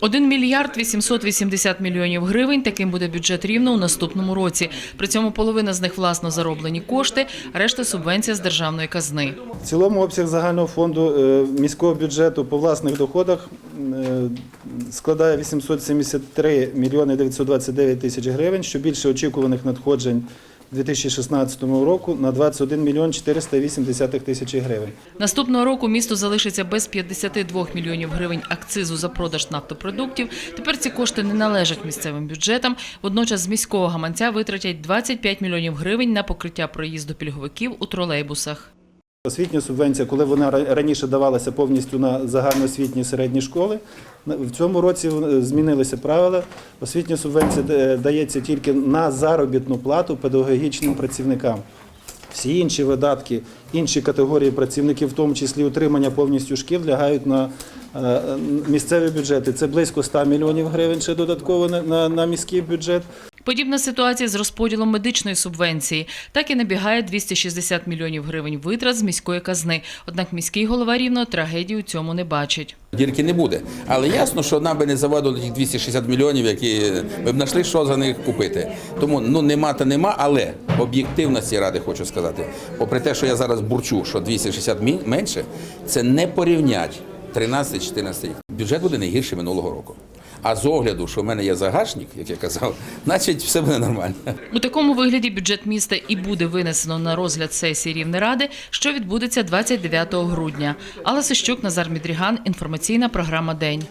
1 мільярд 880 мільйонів гривень. Таким буде бюджет рівно у наступному році. При цьому половина з них власно зароблені кошти, решта субвенція з державної казни. В цілому обсяг загального фонду е, міського бюджету по власних доходах е, складає 873 мільйони 929 тисяч гривень, що більше очікуваних надходжень 2016 року на 21 мільйон 480 тисяч гривень. Наступного року місто залишиться без 52 мільйонів гривень акцизу за продаж нафтопродуктів. Тепер ці кошти не належать місцевим бюджетам. Водночас з міського гаманця витратять 25 мільйонів гривень на покриття проїзду пільговиків у тролейбусах. Освітня субвенція, коли вона раніше давалася повністю на загальноосвітні середні школи, в цьому році е, змінилися правила. Освітня субвенція е, дається тільки на заробітну плату педагогічним працівникам. Всі інші видатки, інші категорії працівників, в тому числі утримання повністю шкіл, лягають на е, місцеві бюджети. Це близько 100 мільйонів гривень ще додатково на міський бюджет. Подібна ситуація з розподілом медичної субвенції. Так і набігає 260 мільйонів гривень витрат з міської казни. Однак міський голова рівно трагедії у цьому не бачить. Дірки не буде. Але ясно, що нам би не завадило тих 260 мільйонів, які ми б знайшли, що за них купити. Тому ну нема та нема, але об'єктивності ради хочу сказати. Попри те, що я зараз бурчу, що 260 мі- менше, це не порівнять 13-14 рік. Бюджет буде не гірше минулого року. А з огляду, що в мене є загашник, як я казав, значить все буде нормально. У такому вигляді бюджет міста і буде винесено на розгляд сесії Рівнеради, що відбудеться 29 грудня. Алла Сищук, Назар Мідріган, інформаційна програма День.